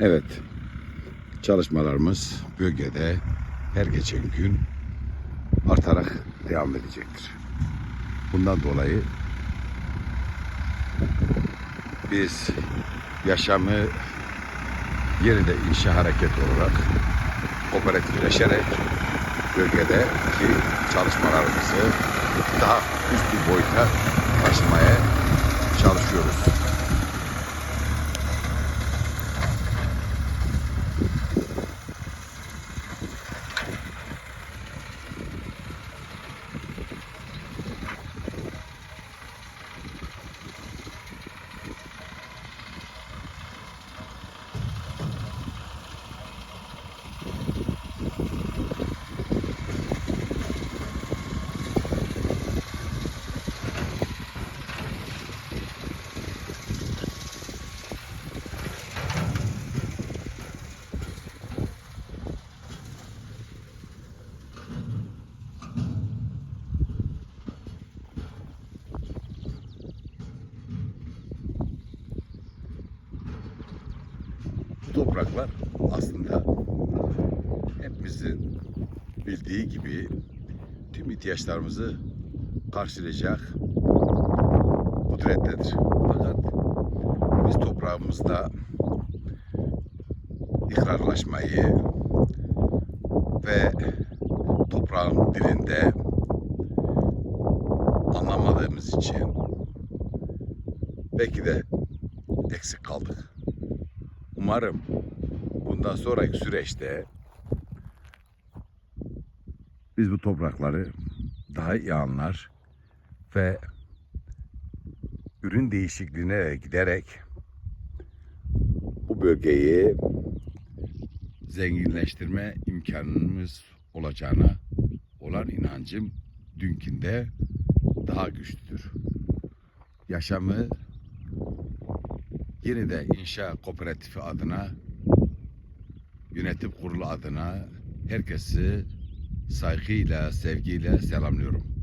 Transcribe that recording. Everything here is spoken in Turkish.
Evet. Çalışmalarımız bölgede her geçen gün artarak devam edecektir. Bundan dolayı biz yaşamı yeniden inşa hareket olarak kooperatifleşerek bölgedeki çalışmalarımızı daha üst bir boyuta taşımaya çalışıyoruz. Topraklar aslında hepimizin bildiği gibi tüm ihtiyaçlarımızı karşılayacak kudrettedir. Fakat biz toprağımızda ikrarlaşmayı ve toprağın dilinde anlamadığımız için belki de eksik kaldık. Umarım bundan sonraki süreçte biz bu toprakları daha iyi anlar ve ürün değişikliğine giderek bu bölgeyi zenginleştirme imkanımız olacağına olan inancım dünkünde daha güçlüdür. Yaşamı yeniden inşa kooperatifi adına yönetim kurulu adına herkesi saygıyla, sevgiyle selamlıyorum.